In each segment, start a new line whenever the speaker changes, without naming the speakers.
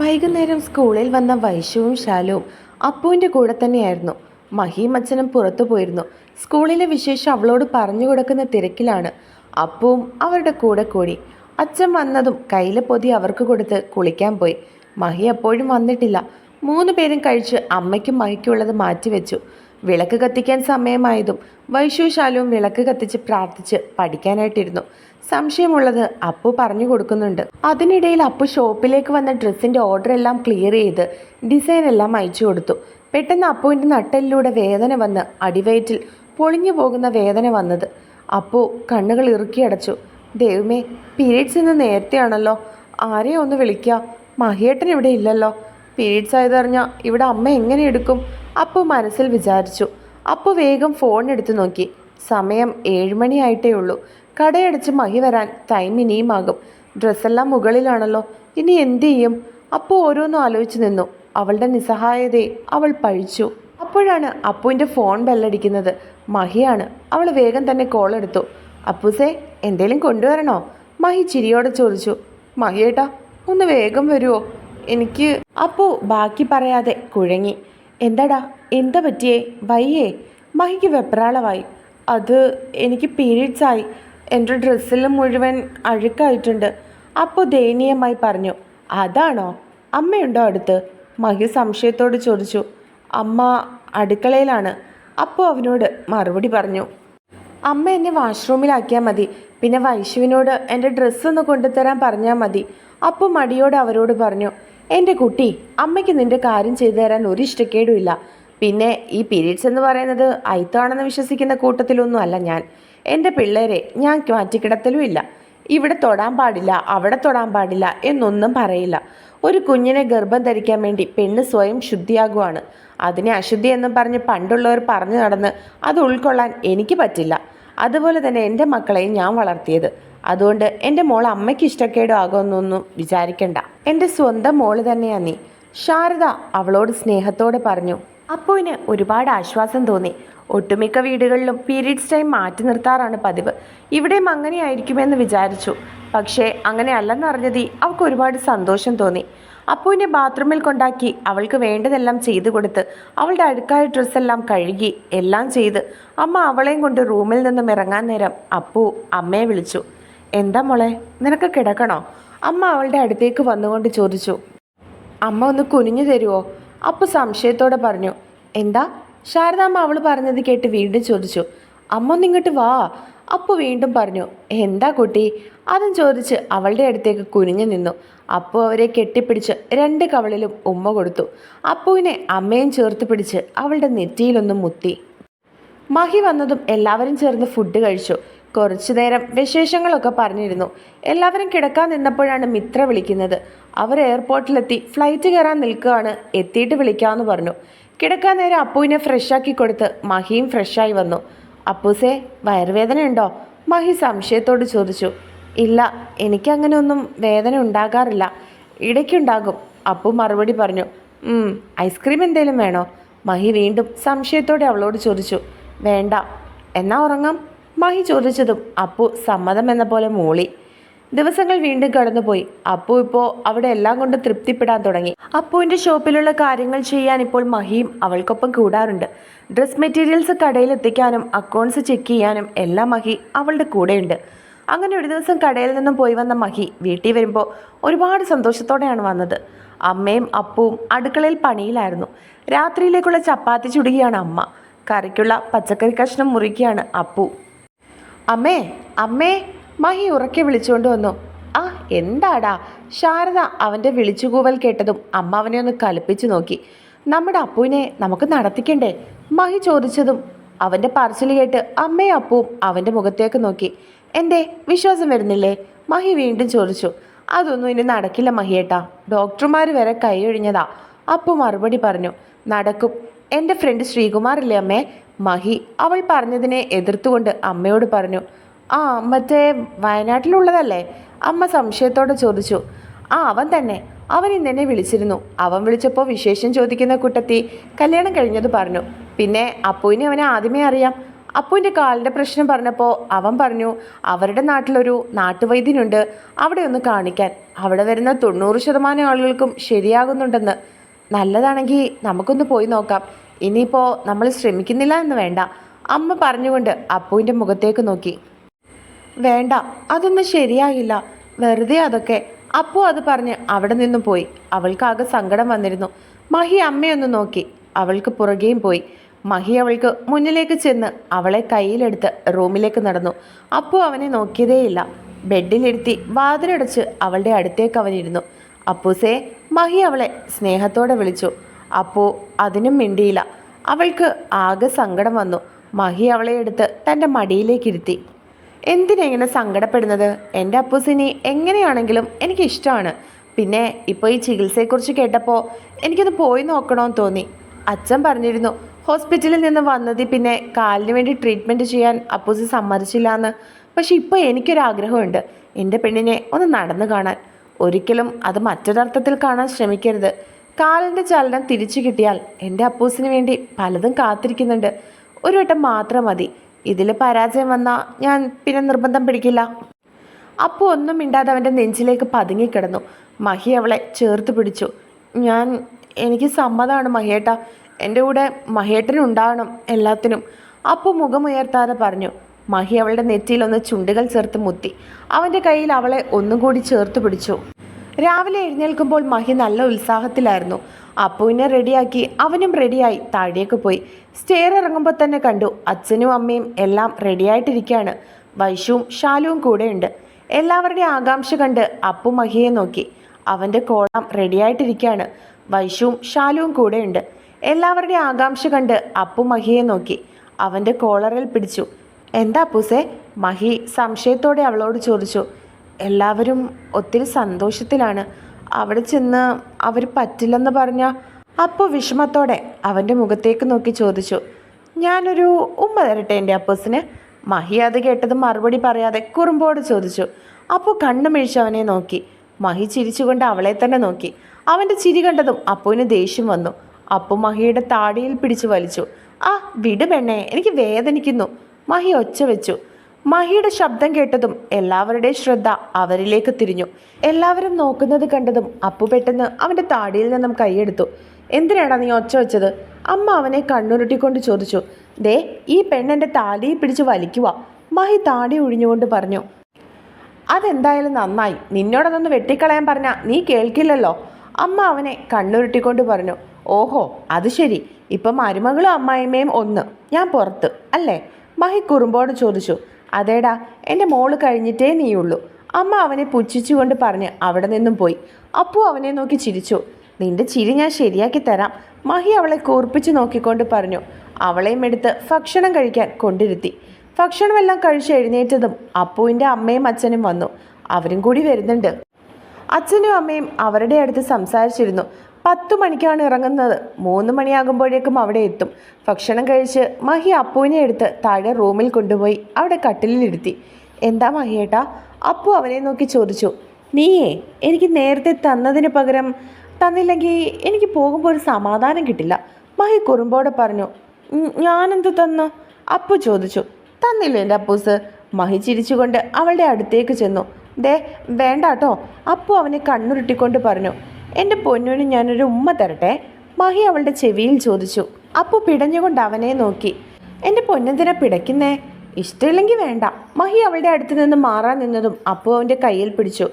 വൈകുന്നേരം സ്കൂളിൽ വന്ന വൈശുവും ശാലുവും അപ്പുവിന്റെ കൂടെ തന്നെയായിരുന്നു. മഹിയും അച്ഛനും പുറത്തു പോയിരുന്നു. സ്കൂളിലെ വിശേഷം അവളോട് പറഞ്ഞു കൊടുക്കുന്ന തിരക്കിലാണ്. അപ്പുവും അവരുടെ കൂടെ കൂടി. അച്ഛൻ വന്നതും കയ്യിലെ പൊതി അവർക്ക് കൊടുത്ത് കുളിക്കാൻ പോയി. മഹി അപ്പോഴും വന്നിട്ടില്ല. മൂന്ന് പേരും കഴിച്ച് അമ്മയ്ക്കും മഹിക്കുള്ളത് മാറ്റിവെച്ചു വിളക്ക് കത്തിക്കാൻ സമയമായതും വൈശു ശാലുവും വിളക്ക് കത്തിച്ച് പ്രാർത്ഥിച്ച് പഠിക്കാനായിട്ടിരുന്നു. സംശയമുള്ളത് അപ്പു പറഞ്ഞു കൊടുക്കുന്നുണ്ട്. അതിനിടയിൽ അപ്പു ഷോപ്പിലേക്ക് വന്ന ഡ്രസ്സിന്റെ ഓർഡർ എല്ലാം ക്ലിയർ ചെയ്ത് ഡിസൈൻ എല്ലാം അയച്ചു കൊടുത്തു. പെട്ടെന്ന് അപ്പുവിന്റെ നട്ടലിലൂടെ വേദന വന്ന് അടിവയറ്റിൽ പൊളിഞ്ഞു പോകുന്ന വേദന വന്നത്. അപ്പു കണ്ണുകൾ ഇറുക്കി അടച്ചു. ദൈവമേ പീരീഡ്സ് ഇന്ന് നേരത്തെയാണല്ലോ. ആരെയോ ഒന്ന് വിളിക്കുക മഹിയേട്ടൻ ഇവിടെ ഇല്ലല്ലോ. പീരീഡ്സ് ആയതറിഞ്ഞാൽ ഇവിടെ അമ്മ എങ്ങനെ എടുക്കും? അപ്പു മനസ്സിൽ വിചാരിച്ചു. അപ്പു വേഗം ഫോൺ എടുത്തു നോക്കി. സമയം ഏഴുമണിയായിട്ടേ ഉള്ളൂ കടയടച്ച് മഹി വരാൻ ടൈം ഇനിയുമാകും. ഡ്രസ്സെല്ലാം മുകളിലാണല്ലോ. ഇനി എന്തു ചെയ്യും? അപ്പു ഓരോന്നും ആലോചിച്ച് നിന്നു. അവളുടെ നിസ്സഹായതയെ അവൾ പഴിച്ചു. അപ്പോഴാണ് അപ്പുവിന്റെ ഫോൺ ബെല്ലടിക്കുന്നത് മഹിയാണ്. അവൾ വേഗം തന്നെ കോൾ എടുത്തു. അപ്പൂസേ എന്തേലും കൊണ്ടുവരണോ? മഹി ചിരിയോടെ ചോദിച്ചു. മഹിയേട്ടാ ഒന്ന് വേഗം വരുമോ എനിക്ക് അപ്പു ബാക്കി പറയാതെ കുഴങ്ങി. എന്താടാ എന്താ പറ്റിയേ? വയ്യേ. മഹിക്ക് വെപ്രാളമായി. അത് എനിക്ക് പീരീഡ്സ് ആയി. എന്റെ ഡ്രസ്സിൽ മുഴുവൻ അഴുക്കായിട്ടുണ്ട്. അപ്പോൾ ദയനീയമായി പറഞ്ഞു അതാണോ? അമ്മയുണ്ടോ അടുത്ത്? മഹി സംശയത്തോട് ചോദിച്ചു. അമ്മ അടുക്കളയിലാണ്. അപ്പോൾ അവനോട് മറുപടി പറഞ്ഞു അമ്മ എന്നെ വാഷ്റൂമിലാക്കിയാൽ മതി. പിന്നെ വൈശുവിനോട് എന്റെ ഡ്രസ്സ് ഒന്ന് കൊണ്ടുതരാൻ പറഞ്ഞാൽ മതി. അപ്പോൾ മടിയോട് അവരോട് പറഞ്ഞു എന്റെ കുട്ടി അമ്മയ്ക്ക് നിന്റെ കാര്യം ചെയ്തു തരാൻ ഒരു ഇഷ്ടക്കേടുമില്ല പിന്നെ ഈ പീരീഡ്സ് എന്ന് പറയുന്നത് അയിത്താണെന്ന് വിശ്വസിക്കുന്ന കൂട്ടത്തിലൊന്നും അല്ല ഞാൻ. എന്റെ പിള്ളേരെ ഞാൻ മാറ്റിക്കിടത്തലും ഇല്ല. ഇവിടെ തൊടാൻ പാടില്ല അവിടെ തൊടാൻ പാടില്ല എന്നൊന്നും പറയില്ല. ഒരു കുഞ്ഞിനെ ഗർഭം ധരിക്കാൻ വേണ്ടി പെണ്ണ് സ്വയം ശുദ്ധിയാകുവാണ്. അതിനെ അശുദ്ധി എന്ന് പറഞ്ഞ് പണ്ടുള്ളവർ പറഞ്ഞു നടന്ന് അത് ഉൾക്കൊള്ളാൻ എനിക്ക് പറ്റില്ല. അതുപോലെ തന്നെ എന്റെ മക്കളെയും ഞാൻ വളർത്തിയത്. അതുകൊണ്ട് എന്റെ മോൾ അമ്മയ്ക്ക് ഇഷ്ടക്കേടോ ആകുമെന്നൊന്നും വിചാരിക്കണ്ട. എന്റെ സ്വന്തം മോൾ തന്നെയാണ് നീ. ശാരദ അവളോട് സ്നേഹത്തോടെ പറഞ്ഞു അപ്പുവിന് ഒരുപാട് ആശ്വാസം തോന്നി. ഒട്ടുമിക്ക വീടുകളിലും പീരീഡ്സ് ടൈം മാറ്റി നിർത്താറാണ് പതിവ്. ഇവിടെയും അങ്ങനെയായിരിക്കുമെന്ന് വിചാരിച്ചു. പക്ഷേ അങ്ങനെ അല്ലെന്നറിഞ്ഞതി അവൾക്ക് ഒരുപാട് സന്തോഷം തോന്നി. അപ്പുവിനെ ബാത്റൂമിൽ കൊണ്ടാക്കി അവൾക്ക് വേണ്ടതെല്ലാം ചെയ്തു കൊടുത്ത് അവളുടെ അടുക്കായ ഡ്രസ്സെല്ലാം കഴുകി എല്ലാം ചെയ്ത് അമ്മ അവളെയും കൊണ്ട് റൂമിൽ നിന്നും ഇറങ്ങാൻ നേരം അപ്പു അമ്മയെ വിളിച്ചു. എന്താ മോളെ നിനക്ക് കിടക്കണോ? അമ്മ അവളുടെ അടുത്തേക്ക് വന്നുകൊണ്ട് ചോദിച്ചു. അമ്മ ഒന്ന് കുനിഞ്ഞു തരുമോ അപ്പു സംശയത്തോടെ പറഞ്ഞു എന്താ? ശാരദാമ്മ അവൾ പറഞ്ഞത് കേട്ട് വീണ്ടും ചോദിച്ചു അമ്മ നിങ്ങോട്ട് വാ. അപ്പോൾ വീണ്ടും പറഞ്ഞു എന്താ കുട്ടി? അതും ചോദിച്ച് അവളുടെ അടുത്തേക്ക് കുനിഞ്ഞു നിന്നു. അപ്പു അവരെ കെട്ടിപ്പിടിച്ച് രണ്ട് കവളിലും ഉമ്മ കൊടുത്തു. അപ്പുവിനെ അമ്മയും ചേർത്ത് പിടിച്ച് അവളുടെ നെറ്റിയിലൊന്നും മുത്തി. മഹി വന്നതും എല്ലാവരും ചേർന്ന് ഫുഡ് കഴിച്ചു. കുറച്ചു നേരം വിശേഷങ്ങളൊക്കെ പറഞ്ഞിരുന്നു. എല്ലാവരും കിടക്കാൻ നിന്നപ്പോഴാണ് മിത്ര വിളിക്കുന്നത്. അവർ എയർപോർട്ടിലെത്തി ഫ്ലൈറ്റ് കയറാൻ നിൽക്കുകയാണ്. എത്തിയിട്ട് വിളിക്കാമെന്ന് പറഞ്ഞു. കിടക്കാൻ നേരം അപ്പുവിനെ ഫ്രഷാക്കി കൊടുത്ത് മഹിയും ഫ്രഷായി വന്നു. അപ്പൂസേ വയറുവേദന ഉണ്ടോ? മഹി സംശയത്തോട് ചോദിച്ചു. ഇല്ല എനിക്കങ്ങനെ ഒന്നും വേദന ഉണ്ടാകാറില്ല. ഇടയ്ക്കുണ്ടാകും. അപ്പു മറുപടി പറഞ്ഞു. "ഉം, ഐസ്ക്രീം എന്തേലും വേണോ? മഹി വീണ്ടും സംശയത്തോടെ അവളോട് ചോദിച്ചു. വേണ്ട എന്നാ ഉറങ്ങാം? മഹി ചോദിച്ചതും അപ്പു സമ്മതം എന്ന പോലെ മൂളി. ദിവസങ്ങൾ വീണ്ടും കടന്നുപോയി. അപ്പു ഇപ്പോൾ അവിടെ എല്ലാം കൊണ്ട് തൃപ്തിപ്പെടാൻ തുടങ്ങി. അപ്പുവിന്റെ ഷോപ്പിലുള്ള കാര്യങ്ങൾ ചെയ്യാൻ ഇപ്പോൾ മഹിയും അവൾക്കൊപ്പം കൂടാറുണ്ട്. ഡ്രസ് മെറ്റീരിയൽസ് കടയിൽ എത്തിക്കാനും അക്കൗണ്ട്സ് ചെക്ക് ചെയ്യാനും എല്ലാം മഹി അവളുടെ കൂടെയുണ്ട്. അങ്ങനെ ഒരു ദിവസം കടയിൽ നിന്നും പോയി വന്ന മഹി വീട്ടിൽ വരുമ്പോൾ ഒരുപാട് സന്തോഷത്തോടെയാണ് വന്നത്. അമ്മയും അപ്പുവും അടുക്കളയിൽ പണിയിലായിരുന്നു. രാത്രിയിലേക്കുള്ള ചപ്പാത്തി ചുടുകയാണ് അമ്മ. കറിക്കുള്ള പച്ചക്കറി കഷ്ണം മുറിക്കുകയാണ് അപ്പു. അമ്മേ അമ്മേ മഹി ഉറക്കെ വിളിച്ചുകൊണ്ട് വന്നു. ആ എന്താടാ? ശാരദ അവന്റെ വിളിച്ചുകൂവൽ കേട്ടതും അമ്മ അവനെ ഒന്ന് കലിപ്പിച്ചു നോക്കി. നമ്മുടെ അപ്പുവിനെ നമുക്ക് നടത്തിക്കണ്ടേ? മഹി ചോദിച്ചതും അവന്റെ പറച്ചിൽ കേട്ട് അമ്മയും അപ്പുവും അവന്റെ മുഖത്തേക്ക് നോക്കി. എന്തേ വിശ്വാസം വരുന്നില്ലേ? മഹി വീണ്ടും ചോദിച്ചു. അതൊന്നും ഇനി നടക്കില്ല മഹിയേട്ടാ. ഡോക്ടർമാർ വരെ കൈയൊഴിഞ്ഞതാ അപ്പു മറുപടി പറഞ്ഞു. നടക്കും. എന്റെ ഫ്രണ്ട് ശ്രീകുമാറില്ലേ അമ്മേ? മഹി അവൾ പറഞ്ഞതിനെ എതിർത്തുകൊണ്ട് അമ്മയോട് പറഞ്ഞു ആ മറ്റേ വയനാട്ടിലുള്ളതല്ലേ? അമ്മ സംശയത്തോടെ ചോദിച്ചു ആ അവൻ തന്നെ. അവൻ ഇന്നെന്നെ വിളിച്ചിരുന്നു. അവൻ വിളിച്ചപ്പോൾ വിശേഷം ചോദിക്കുന്ന കുട്ടത്തി കല്യാണം കഴിഞ്ഞത് പറഞ്ഞു. പിന്നെ അപ്പുവിനെ അവനെ ആദ്യമേ അറിയാം. അപ്പുവിന്റെ കാലിന്റെ പ്രശ്നം പറഞ്ഞപ്പോൾ അവൻ പറഞ്ഞു അവരുടെ നാട്ടിലൊരു നാട്ടുവൈദ്യനുണ്ട്. അവിടെ ഒന്ന് കാണിക്കാൻ. അവിടെ വരുന്ന തൊണ്ണൂറ് ശതമാനം ആളുകൾക്കും ശരിയാകുന്നുണ്ടെന്ന്. നല്ലതാണെങ്കിൽ നമുക്കൊന്ന് പോയി നോക്കാം. ഇനിയിപ്പോൾ നമ്മൾ ശ്രമിക്കുന്നില്ല എന്ന് വേണ്ട. അമ്മ പറഞ്ഞുകൊണ്ട് അപ്പുവിന്റെ മുഖത്തേക്ക് നോക്കി. വേണ്ട അതൊന്നും ശരിയാകില്ല വെറുതെ അതൊക്കെ. അപ്പു അത് പറഞ്ഞ് അവിടെ നിന്നും പോയി. അവൾക്കാകെ സങ്കടം വന്നിരുന്നു. മഹി അമ്മയൊന്ന് നോക്കി. അവൾക്ക് പുറകെയും പോയി. മഹി അവൾക്ക് മുന്നിലേക്ക് ചെന്ന് അവളെ കയ്യിലെടുത്ത് റൂമിലേക്ക് നടന്നു. അപ്പു അവനെ നോക്കിയതേയില്ല. ബെഡിലിരുത്തി വാതിലടച്ച് അവളുടെ അടുത്തേക്ക് അവനിരുന്നു. അപ്പൂസേ മഹി അവളെ സ്നേഹത്തോടെ വിളിച്ചു. അപ്പു അതിനും മിണ്ടിയില്ല. അവൾക്ക് ആകെ സങ്കടം വന്നു. മഹി അവളെ എടുത്ത് തന്റെ മടിയിലേക്ക് ഇരുത്തി എന്തിനെങ്ങനെ സങ്കടപ്പെടുന്നത്? എന്റെ അപ്പൂസിനി എങ്ങനെയാണെങ്കിലും എനിക്ക് ഇഷ്ടമാണ് പിന്നെ ഇപ്പോൾ ഈ ചികിത്സയെക്കുറിച്ച് കേട്ടപ്പോൾ എനിക്കൊന്ന് പോയി നോക്കണമെന്ന് തോന്നി. അച്ഛൻ പറഞ്ഞിരുന്നു ഹോസ്പിറ്റലിൽ നിന്ന് വന്നതിൽ പിന്നെ കാലിന് വേണ്ടി ട്രീറ്റ്മെന്റ് ചെയ്യാൻ അപ്പൂസി സമ്മതിച്ചില്ല എന്ന് പക്ഷെ ഇപ്പോൾ എനിക്കൊരാഗ്രഹമുണ്ട്. എന്റെ പെണ്ണിനെ ഒന്ന് നടന്നു കാണാൻ. ഒരിക്കലും അത് മറ്റൊരർത്ഥത്തിൽ കാണാൻ ശ്രമിക്കരുത്. കാലിന്റെ ചലനം തിരിച്ചു കിട്ടിയാൽ എന്റെ അപ്പൂസിന് വേണ്ടി പലതും കാത്തിരിക്കുന്നുണ്ട്. ഒരു വട്ടം മാത്രം മതി. ഇതിൽ പരാജയം വന്നാൽ ഞാൻ പിന്നെ നിർബന്ധം പിടിക്കില്ല. അപ്പു ഒന്നും മിണ്ടാതെ അവന്റെ നെഞ്ചിലേക്ക് പതുങ്ങിക്കിടന്നു മഹി അവളെ ചേർത്ത് പിടിച്ചു. ഞാൻ എനിക്ക് സമ്മതമാണ് മഹിയേട്ട എന്റെ കൂടെ മഹിയേട്ടനുണ്ടാവണം എല്ലാത്തിനും. അപ്പു മുഖമുയർത്താതെ പറഞ്ഞു. മഹി അവളുടെ നെറ്റിയിലൊന്ന് ചുണ്ടുകൾ ചേർത്ത് മുത്തി. അവന്റെ കയ്യിൽ അവളെ ഒന്നുകൂടി ചേർത്ത് പിടിച്ചു. രാവിലെ എഴുന്നേൽക്കുമ്പോൾ മഹി നല്ല ഉത്സാഹത്തിലായിരുന്നു. അപ്പുവിനെ റെഡിയാക്കി അവനും റെഡിയായി താഴേക്ക് പോയി. സ്റ്റെയർ ഇറങ്ങുമ്പോൾ തന്നെ കണ്ടു അച്ഛനും അമ്മയും എല്ലാം റെഡിയായിട്ടിരിക്കുകയാണ്. വൈഷുവും ഷാലുവും കൂടെയുണ്ട്. എല്ലാവരുടെയും ആകാംക്ഷ കണ്ട് അപ്പു മഹിയെ നോക്കി. അവന്റെ കോളം റെഡിയായിട്ടിരിക്കുകയാണ്. വൈഷുവും ഷാലുവും കൂടെയുണ്ട്. എല്ലാവരുടെയും ആകാംക്ഷ കണ്ട് അപ്പു മഹിയെ നോക്കി. അവന്റെ കോളറിൽ പിടിച്ചു. എന്താ അപ്പൂസേ? മഹി സംശയത്തോടെ അവളോട് ചോദിച്ചു. എല്ലാവരും ഒത്തിരി സന്തോഷത്തിലാണ്. അവിടെ ചെന്ന് അവർ പറ്റില്ലെന്ന് പറഞ്ഞ അപ്പോൾ വിഷമത്തോടെ അവന്റെ മുഖത്തേക്ക് നോക്കി ചോദിച്ചു ഞാനൊരു ഉമ്മ തരട്ടെ എന്റെ അപ്പൂസിന്? മഹി അത് കേട്ടത് മറുപടി പറയാതെ കുറുമ്പോട് ചോദിച്ചു അപ്പോൾ കണ്ണു മിഴിച്ച് അവനെ നോക്കി. മഹി ചിരിച്ചുകൊണ്ട് അവളെ തന്നെ നോക്കി. അവന്റെ ചിരി കണ്ടതും അപ്പുവിന് ദേഷ്യം വന്നു. അപ്പു മഹിയുടെ താടിയിൽ പിടിച്ചു വലിച്ചു ആ വിട് പെണ്ണേ എനിക്ക് വേദനിക്കുന്നു. മഹി ഒച്ച വെച്ചു മഹിയുടെ ശബ്ദം കേട്ടതും എല്ലാവരുടെയും ശ്രദ്ധ അവരിലേക്ക് തിരിഞ്ഞു. എല്ലാവരും നോക്കുന്നത് കണ്ടതും അപ്പു പെട്ടെന്ന് അവന്റെ താടിയിൽ നിന്നും കൈയെടുത്തു. എന്തിനാടാ നീ ഒച്ച വെച്ചത്? അമ്മ അവനെ കണ്ണുരുട്ടിക്കൊണ്ട് ചോദിച്ചു. ദേ ഈ പെണ്ണെന്റെ താടിയെ പിടിച്ച് വലിക്കുക മഹി താടി ഒഴിഞ്ഞുകൊണ്ട് പറഞ്ഞു. അതെന്തായാലും നന്നായി. നിന്നോടതൊന്ന് വെട്ടിക്കളയാൻ പറഞ്ഞാൽ നീ കേൾക്കില്ലല്ലോ. അമ്മ അവനെ കണ്ണുരുട്ടിക്കൊണ്ട് പറഞ്ഞു. ഓഹോ അത് ശരി. ഇപ്പം മരുമകളും അമ്മായിമ്മയും ഒന്ന്. ഞാൻ പുറത്ത്. അല്ലേ? മഹി കുറുമ്പോട് ചോദിച്ചു. അതേടാ എന്റെ മോൾ കഴിഞ്ഞിട്ടേ നീയുള്ളൂ. അമ്മ അവനെ പുച്ഛിച്ചുകൊണ്ട് പറഞ്ഞ് അവിടെ നിന്നും പോയി. അപ്പു അവനെ നോക്കി ചിരിച്ചു. നിന്റെ ചിരി ഞാൻ ശരിയാക്കി തരാം. മഹി അവളെ കൂർപ്പിച്ച് നോക്കിക്കൊണ്ട് പറഞ്ഞു. അവളെയും എടുത്ത് ഭക്ഷണം കഴിക്കാൻ കൊണ്ടിരുത്തി. ഭക്ഷണമെല്ലാം കഴിച്ച് എഴുന്നേറ്റതും അപ്പുവിന്റെ അമ്മയും അച്ഛനും വന്നു. അവരും കൂടി വരുന്നുണ്ട്. അച്ഛനും അമ്മയും അവരുടെ അടുത്ത് സംസാരിച്ചിരുന്നു. പത്തു മണിക്കാണ് ഇറങ്ങുന്നത്. മൂന്ന് മണിയാകുമ്പോഴേക്കും അവിടെ എത്തും. ഭക്ഷണം കഴിച്ച് മഹി അപ്പുവിനെ എടുത്ത് താഴെ റൂമിൽ കൊണ്ടുപോയി അവിടെ കട്ടിലിലിരുത്തി എന്താ മഹിയേട്ടാ? അപ്പു അവനെ നോക്കി ചോദിച്ചു. നീയേ എനിക്ക് നേരത്തെ തന്നതിന് പകരം തന്നില്ലെങ്കിൽ എനിക്ക് പോകുമ്പോൾ ഒരു സമാധാനം കിട്ടില്ല. മഹി കുറുമ്പോടെ പറഞ്ഞു. "ഉം, ഞാനെന്ത് തന്നു? അപ്പു ചോദിച്ചു. തന്നില്ല എന്റെ അപ്പൂസ്? മഹി ചിരിച്ചുകൊണ്ട് അവളുടെ അടുത്തേക്ക് ചെന്നു. ദേ വേണ്ട കേട്ടോ അപ്പു അവനെ കണ്ണുരുട്ടിക്കൊണ്ട് പറഞ്ഞു. എന്റെ പൊന്നുവിന് ഞാനൊരു ഉമ്മ തരട്ടെ? മഹി അവളുടെ ചെവിയിൽ ചോദിച്ചു. അപ്പു പിടഞ്ഞുകൊണ്ട് അവനെ നോക്കി. എന്റെ പൊന്നെന്തിനാ പിടയ്ക്കുന്നേ? ഇഷ്ടമില്ലെങ്കിൽ വേണ്ട. മഹി അവളുടെ അടുത്ത് നിന്ന് മാറാൻ നിന്നതും അപ്പു അവന്റെ കയ്യിൽ പിടിച്ചു.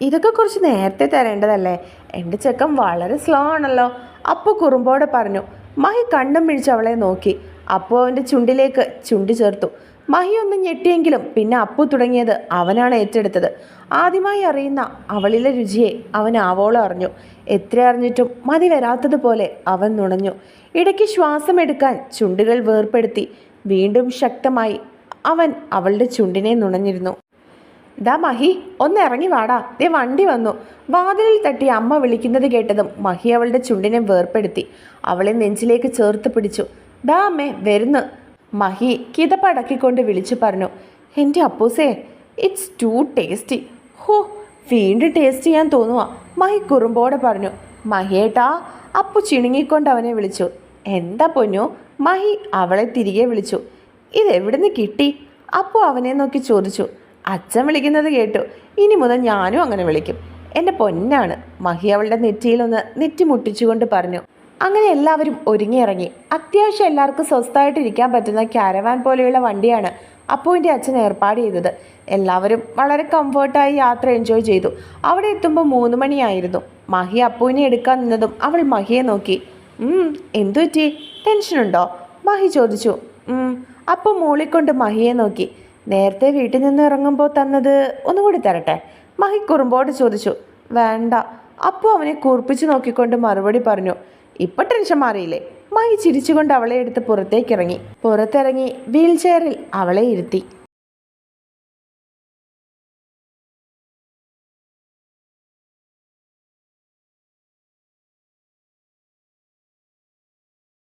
ഇതൊക്കെ കുറച്ച് നേരത്തെ തരേണ്ടതല്ലേ? എന്റെ ചെക്കൻ വളരെ സ്ലോ ആണല്ലോ. അപ്പു കുറുമ്പോടെ പറഞ്ഞു. മഹി കണ്ണും മിഴിച്ച് അവളെ നോക്കി. അപ്പു അവന്റെ ചുണ്ടിലേക്ക് ചുണ്ടി ചേർത്തു. മഹി ഒന്ന് ഞെട്ടിയെങ്കിലും പിന്നെ അപ്പു തുടങ്ങിയത് അവനാണ് ഏറ്റെടുത്തത്. ആദ്യമായി അറിയുന്ന അവളിലെ രുചിയെ അവൻ ആവോളം അറിഞ്ഞു. എത്ര അറിഞ്ഞിട്ടും മതി വരാത്തതുപോലെ അവൻ നുണഞ്ഞു. ഇടയ്ക്ക് ശ്വാസമെടുക്കാൻ ചുണ്ടുകൾ വേർപ്പെടുത്തി വീണ്ടും ശക്തമായി അവൻ അവളുടെ ചുണ്ടിനെ നുണഞ്ഞിരുന്നു. ദാ മഹി ഒന്ന് ഇറങ്ങി വാടാ. ദേ വണ്ടി വന്നു. വാതിലിൽ തട്ടി അമ്മ വിളിക്കുന്നത് കേട്ടതും മഹി അവളുടെ ചുണ്ടിനെ വേർപ്പെടുത്തി അവളെ നെഞ്ചിലേക്ക് ചേർത്ത് പിടിച്ചു. ദാ അമ്മേ വരുന്നു. മഹി കിതപ്പടക്കിക്കൊണ്ട് വിളിച്ചു പറഞ്ഞു എന്റെ അപ്പൂസേ ഇറ്റ്സ് ടു ടേസ്റ്റി ഹോ വീണ്ടും ടേസ്റ്റ് ചെയ്യാൻ തോന്നുക മഹി കുറുമ്പോടെ പറഞ്ഞു മഹിയേട്ടാ അപ്പു ചിണുങ്ങിക്കൊണ്ട് അവനെ വിളിച്ചു. എന്താ പൊന്നു? മഹി അവളെ തിരികെ വിളിച്ചു ഇതെവിടുന്ന് കിട്ടി? അപ്പു അവനെ നോക്കി ചോദിച്ചു അച്ഛൻ വിളിക്കുന്നത് കേട്ടു. ഇനി മുതൽ ഞാനും അങ്ങനെ വിളിക്കും. എന്റെ പൊന്നാണ്. മഹി അവളുടെ നെറ്റിയിലൊന്ന് നെറ്റി മുട്ടിച്ചുകൊണ്ട് പറഞ്ഞു അങ്ങനെ എല്ലാവരും ഒരുങ്ങിയിറങ്ങി. അത്യാവശ്യം എല്ലാവർക്കും സ്വസ്ഥമായിട്ടിരിക്കാൻ പറ്റുന്ന ക്യാരവാൻ പോലെയുള്ള വണ്ടിയാണ് അപ്പുവിന്റെ അച്ഛൻ ഏർപ്പാട് ചെയ്തത്. എല്ലാവരും വളരെ കംഫർട്ടായി യാത്ര എൻജോയ് ചെയ്തു. അവിടെ എത്തുമ്പോൾ മൂന്ന് മണിയായിരുന്നു. മഹി അപ്പുവിനെ എടുക്കാൻ നിന്നതും അവൾ മഹിയെ നോക്കി. "ഉം, എന്തു പറ്റി? ടെൻഷനുണ്ടോ മഹി ചോദിച്ചു. അപ്പു മൂളിക്കൊണ്ട് മഹിയെ നോക്കി. നേരത്തെ വീട്ടിൽ നിന്ന് ഇറങ്ങുമ്പോൾ തന്നത് ഒന്നുകൂടി തരട്ടെ? മഹി കുറുമ്പോട് ചോദിച്ചു. വേണ്ട. അപ്പു അവനെ കുറിപ്പിച്ച് നോക്കിക്കൊണ്ട് മറുപടി പറഞ്ഞു. ഇപ്പൊ ടെൻഷൻ മാറിയില്ലേ? മൈ ചിരിച്ചുകൊണ്ട് അവളെ എടുത്ത് പുറത്തേക്കിറങ്ങി. പുറത്തിറങ്ങി വീൽ ചെയറിൽ അവളെ ഇരുത്തി.